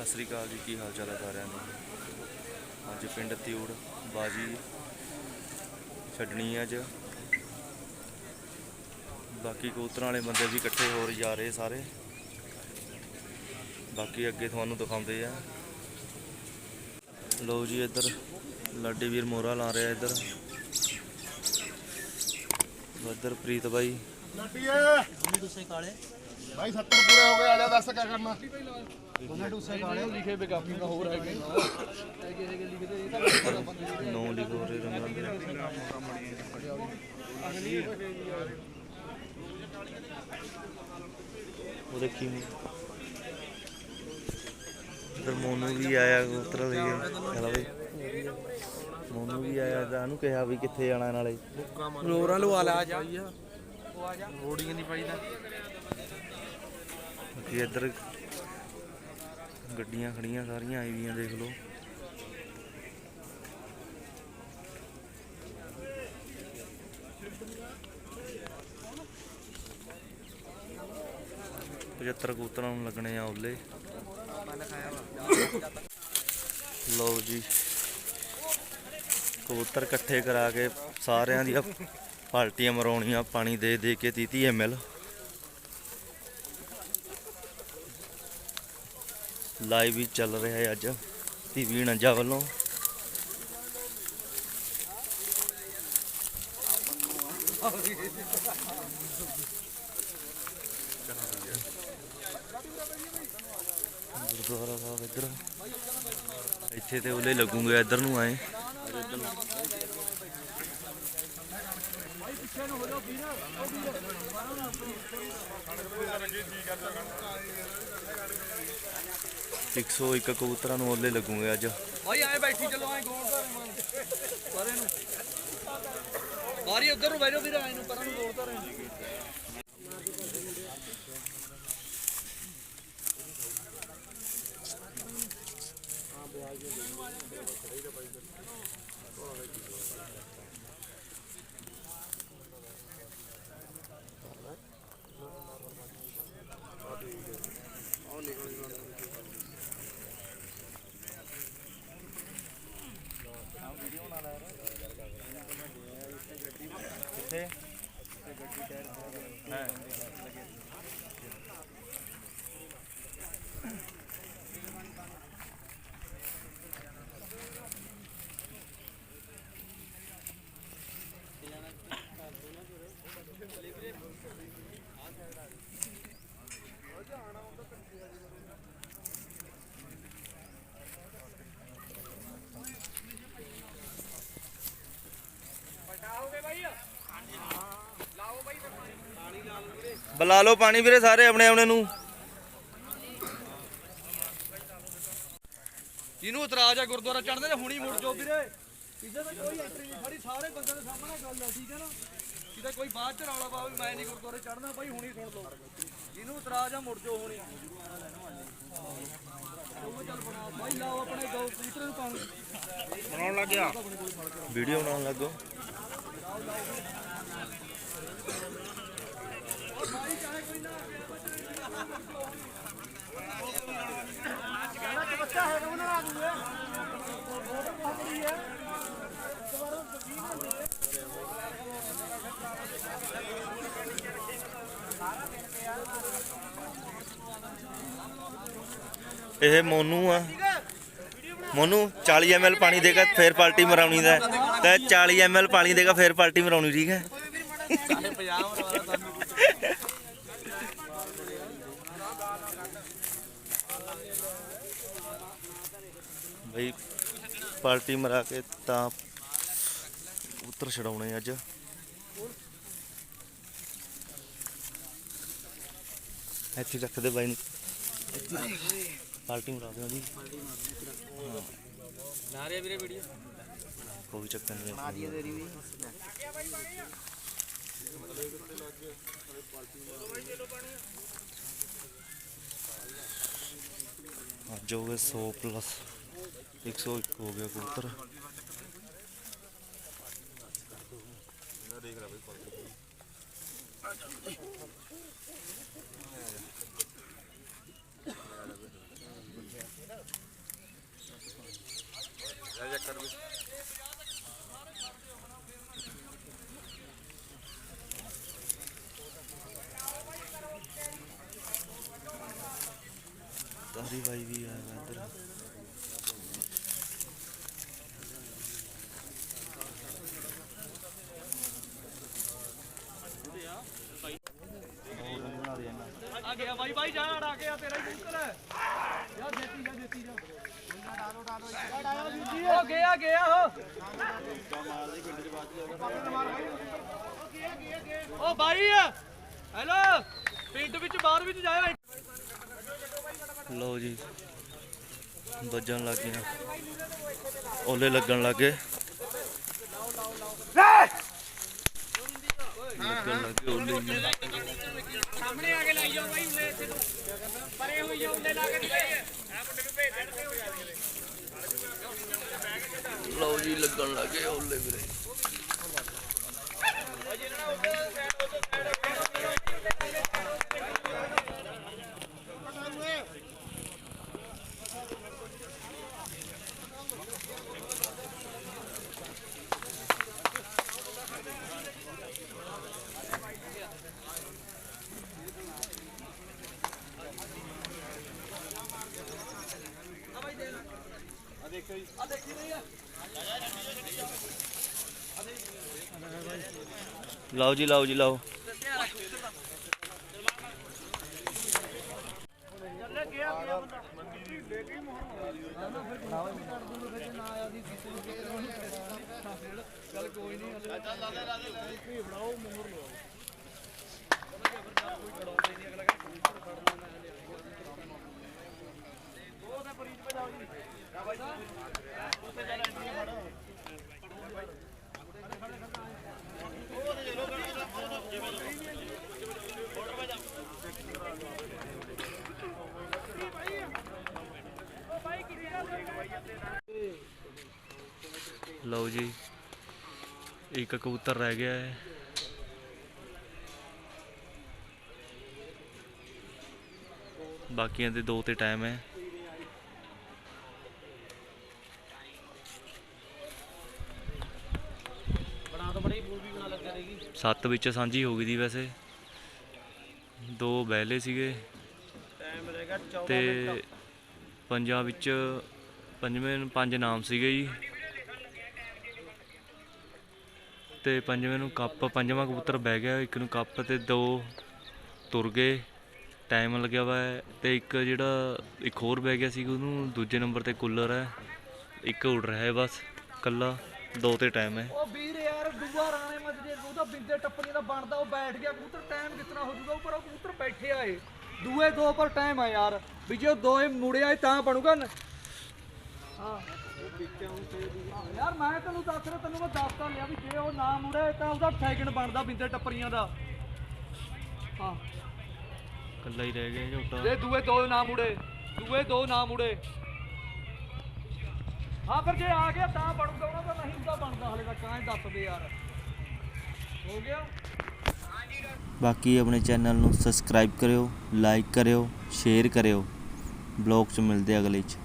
ਸਤਿ ਸ੍ਰੀ ਅਕਾਲ ਜੀ ਕੀ ਹਾਲ ਚਾਲ ਹੈ ਸਾਰਿਆਂ ਨੂੰ ਅੱਜ ਪਿੰਡ ਤਿਊੜ ਬਾਜੀ ਛੱਡਣੀ ਅੱਜ। ਬਾਕੀ ਕਬੂਤਰਾਂ ਵਾਲੇ ਬੰਦੇ ਵੀ ਇਕੱਠੇ ਹੋ ਜਾ ਰਹੇ ਸਾਰੇ। ਬਾਕੀ ਅੱਗੇ ਤੁਹਾਨੂੰ ਦਿਖਾਉਂਦੇ ਆ। ਲਓ ਜੀ ਇੱਧਰ ਲਾਡੀ ਵੀਰ ਮੋਰਾ ਲਾ ਰਿਹਾ ਇੱਧਰ। ਇੱਧਰ ਪ੍ਰੀਤ ਬਾਈ। ਦੂਸਰੇ ਕਾਲੇ? ਭਾਈ 70 ਪੂਰੇ ਹੋ ਗਏ ਆ ਜਾ ਦੱਸ ਕਿਆ ਕਰਨਾ। ਉਹਨਾਂ ਦੂਸਰੇ ਕਾਲੇ ਲਿਖੇ ਬੇਕਾਫੀ ਦਾ ਹੋਰ ਹੈਗੇ ਹੈਗੇ ਹੈਗੇ ਲਿਖਦੇ ਇਹ ਤਾਂ ਨੌ। ਲਿਖੋ ਰਹੇ ਰੰਗਾਂ ਦੇ ਉਹ ਦੇਖੀ ਮੈਂ। ਇਧਰ ਮੋਨੂ ਵੀ ਆਇਆ ਕਬੂਤਰ ਲਈ ਚਲ ਬਈ। ਮੋਨੂ ਵੀ ਆਇਆ ਤਾਂ ਉਹਨੂੰ ਕਿਹਾ ਵੀ ਕਿੱਥੇ ਜਾਣਾ ਨਾਲੇ। ਰੋਰਾਂ ਲਵਾ ਲਾ ਜਾ ਉਹ ਆ ਜਾ। ਰੋੜੀਆਂ ਨਹੀਂ ਪਾਈਦਾ। ਬਾਕੀ ਇੱਧਰ ਗੱਡੀਆਂ ਖੜੀਆਂ ਸਾਰੀਆਂ ਆਈ ਵੀਆਂ ਦੇਖ ਲਓ। ਪਝੱਤਰ ਕਬੂਤਰਾਂ ਨੂੰ ਲੱਗਣੇ ਆ ਓਲੇ ਲਓ ਜੀ। ਕਬੂਤਰ ਇਕੱਠੇ ਕਰਾ ਕੇ ਸਾਰਿਆਂ ਦੀਆਂ ਪਾਲਟੀਆਂ ਮਰਾਉਣੀਆਂ ਪਾਣੀ ਦੇ ਦੇ ਕੇ 30 ਐਮਐਲ ਲਾਈਵ ਵੀ ਚੱਲ ਰਿਹਾ ਹੈ ਅੱਜ ਪੀਵੀ ਨੰਜਾ ਵੱਲੋਂ। ਗੁਰਦੁਆਰਾ ਸਾਹਿਬ ਇੱਧਰ। ਇੱਥੇ ਤੇ ਉਹਲੇ ਲੱਗੂਗੇ, ਇੱਧਰ ਨੂੰ ਆਏ। ਇੱਧਰ 101 ਕਬੂਤਰਾਂ ਨੂੰ ਓਲੇ ਲੱਗੂਗੇ ਅੱਜ। ਭਾਈ ਐ ਬੈਠੀ, ਚੱਲੋ ਐ ਗੋਲ ਧਾਰੇ ਮਾਰ ਸਾਰੇ ਨੂੰ। ਬਾਰੀ, ਉਧਰ ਨੂੰ ਬੈਠੋ ਵੀਰ ਐ ਨੂੰ, ਪਰਾਂ ਨੂੰ ਗੋਲ ਧਾਰੇ ਬੁਲਾ ਲਓ ਪਾਣੀ ਵੀਰੇ ਸਾਰੇ ਆਪਣੇ ਆਪਣੇ ਨੂੰ। ਜਿਹਨੂੰ ਇਤਰਾਜ਼ ਆ ਗੁਰਦੁਆਰਾ ਚੜਦੇ ਤੇ ਹੁਣੀ ਮੁੜ ਜਾਓ ਵੀਰੇ। ਕਿਸੇ ਦਾ ਕੋਈ ਐਂਟਰੀ ਨਹੀਂ ਖੜੀ ਸਾਰੇ ਬੰਦੇ ਦੇ ਸਾਹਮਣੇ ਗੱਲ ਆ ਠੀਕ ਹੈ ਨਾ? ਕਿਤੇ ਕੋਈ ਬਾਅਦ ਚ ਰੌਲਾ ਪਾ ਵੀ ਮੈਂ ਨਹੀਂ ਗੁਰਦੁਆਰੇ ਚੜਨਾ ਭਾਈ ਹੁਣੀ ਸੁਣ ਲਓ। ਜਿਹਨੂੰ ਇਤਰਾਜ਼ ਆ ਮੁੜ ਜਾਓ ਹੁਣੀ। ਉਹ ਚੱਲ ਬਣਾ ਭਾਈ ਲਾਓ ਆਪਣੇ ਗਊ ਕਬੂਤਰ ਨੂੰ ਪਾਣੀ ਵੀਡੀਓ ਬਣਾਉਣ ਲੱਗੋ ਇਹ ਮੋਨੂ ਆ ਮੋਨੂ 40 ml ਪਾਣੀ ਦੇਗਾ, ਫੇਰ ਪਾਲਟੀ ਮਰਾਉਣੀ ਦਾ ਹੈ। ਤੇ 40 ml ਪਾਣੀ ਦੇਗਾ, ਫੇਰ ਪਾਲਟੀ ਮਰਾਉਣੀ, ਠੀਕ ਹੈ ਬਈ ਪਾਲਟੀ ਮਰਾ ਕੇ ਤਾਂ ਉੱਤਰ ਛਡਾਉਣੇ ਅੱਜ। ਇੱਥੇ ਰੱਖ ਦੇ ਬਾਈ ਨੂੰ। ਪਾਲਟੀ ਮਰਾ ਦੇ ਉਹਦੀ ਨਾਰੇ ਵੀਰੇ ਵੀਡੀਓ ਕੋਈ ਚੱਕਰ ਨਹੀਂ। ਤੇਰੀ ਵੀ। ਅੱਜ ਹੋ ਗਏ 100 ਪਲੱਸ 101 ਹੋ ਗਿਆ ਕਬੂਤਰ ਤਾਰੀ ਬਾਈ ਵੀ ਆ ਇੱਧਰ। ਆ ਗਿਆ ਬਾਈ ਬਾਈ ਜਾ, ਆ ਗਿਆ ਤੇਰਾ ਹੀ ਕਬੂਤਰ ਹੈ। ਜਾ ਦੇਤੀ ਜਾ ਦੇਤੀ ਜਾ। ਉਹ ਗਿਆ ਗਿਆ ਉਹ। ਉਹ ਬਾਈ, ਹੈਲੋ, ਪਿੰਡ ਵਿੱਚ ਬਾਹਰ ਵਿੱਚ ਜਾਇਆ ਲਓ ਜੀ ਵੱਜਣ ਲੱਗ ਗਈਆਂ। ਓਲੇ ਲੱਗਣ ਲੱਗੇ ਲੱਗਣ ਲੱਗੇ ਓਲੇ ਜੀ ਸਾਹਮਣੇ ਆ ਕੇ ਲਾਈ ਜਾਓ ਬਾਈ ਉਹਨੇ ਇੱਥੇ ਤੋਂ। ਪਰੇ ਹੋਈ ਜਾਓ ਉਹਨੇ ਲਾ ਕੇ ਦਿਖਾਈ ਲਓ ਜੀ ਲੱਗਣ ਲੱਗੇ ਓਲੇ ਵੀਰੇ। ਲਓ ਜੀ ਲਾਓ ਜੀ ਲਓ। ਚੱਲ ਕੋਈ ਨਹੀਂ ਲਓ ਜੀ ਇੱਕ ਕਬੂਤਰ ਰਹਿ ਗਿਆ ਹੈ। ਬਾਕੀਆਂ ਦੇ ਦੋ ਤੇ ਟਾਈਮ ਹੈ। ਸੱਤ ਵਿੱਚ ਸਾਂਝੀ ਹੋ ਗਈ ਦੀ ਵੈਸੇ। ਦੋ ਬਹਿਲੇ ਸੀਗੇ। ਟਾਈਮ ਰਹੇਗਾ 14 ਤੇ ਪੰਜਾਂ ਵਿੱਚ ਪੰਜਵੇਂ ਨੂੰ ਪੰਜ ਨਾਮ ਸੀਗੇ ਜੀ। ਤੇ ਪੰਜਵੇਂ ਨੂੰ ਕੱਪ ਪੰਜਵਾਂ ਕਬੂਤਰ ਬਹਿ ਗਿਆ ਇੱਕ ਨੂੰ ਕੱਪ ਤੇ ਦੋ ਤੁਰ ਗਏ। ਟਾਈਮ ਲੱਗਿਆ ਵਾ ਤੇ ਇੱਕ ਜਿਹੜਾ ਇੱਕ ਹੋਰ ਬਹਿ ਗਿਆ ਸੀ ਉਹਨੂੰ ਦੂਜੇ ਨੰਬਰ ਤੇ ਕੂਲਰ ਹੈ। ਇੱਕ ਉੜ ਰਿਹਾ ਹੈ ਬਸ ਕੱਲਾ ਦੋ ਤੇ ਟਾਈਮ ਹੈ। ਦੂਆ ਰਾਣੇ ਮੱਝ ਜੇ ਉਹਦਾ ਬਿੰਦੇ ਟੱਪਣੀ ਦਾ ਬਣਦਾ ਉਹ ਬੈਠ ਗਿਆ ਕਬੂਤਰ ਟਾਈਮ ਕਿਤਨਾ ਹੋ ਜੂਗਾ ਉੱਪਰ ਉਹ ਕਬੂਤਰ ਬੈਠੇ ਆਏ ਦੂਏ ਦੋ ਪਰ ਟਾਈਮ ਆ ਯਾਰ ਵੀ ਜੇ ਦੋਏ ਮੁੜਿਆ ਤਾਂ ਬਣੂਗਾ ਨਾ। ਹਾਂ। ਯਾਰ ਮੈਂ ਤੈਨੂੰ ਦੱਸ ਰਿਹਾ ਤੈਨੂੰ ਮੈਂ ਦੱਸਤਾ ਲਿਆ ਵੀ ਜੇ ਉਹ ਨਾ ਮੁੜੇ ਤਾਂ ਉਹਦਾ ਸੈਕਿੰਡ ਬਣਦਾ ਬਿੰਦੇ ਟੱਪਰੀਆਂ ਦਾ। ਹਾਂ। ਕੱਲਾ ਹੀ ਰਹਿ ਗਿਆ ਝੋਟਾ ਜੇ ਦੂਏ ਦੋ ਨਾ ਮੁੜੇ ਦੂਏ ਦੋ ਨਾ ਮੁੜੇ ਹਾਂ ਫਿਰ ਜੇ ਆ ਗਿਆ ਤਾਂ ਬਣੂਗਾ, ਉਹਨਾਂ ਦਾ ਨਹੀਂ ਤਾਂ ਬਣਦਾ ਹਲੇ ਤੱਕ ਆਂ ਦੱਸ ਯਾਰ। ਹੋ ਗਿਆ? ਬਾਕੀ ਆਪਣੇ ਚੈਨਲ ਨੂੰ ਸਬਸਕ੍ਰਾਈਬ ਕਰਿਓ ਲਾਈਕ ਕਰਿਓ ਸ਼ੇਅਰ ਕਰਿਓ। ਬਲੌਗ 'ਚ ਮਿਲਦੇ ਅਗਲੇ 'ਚ।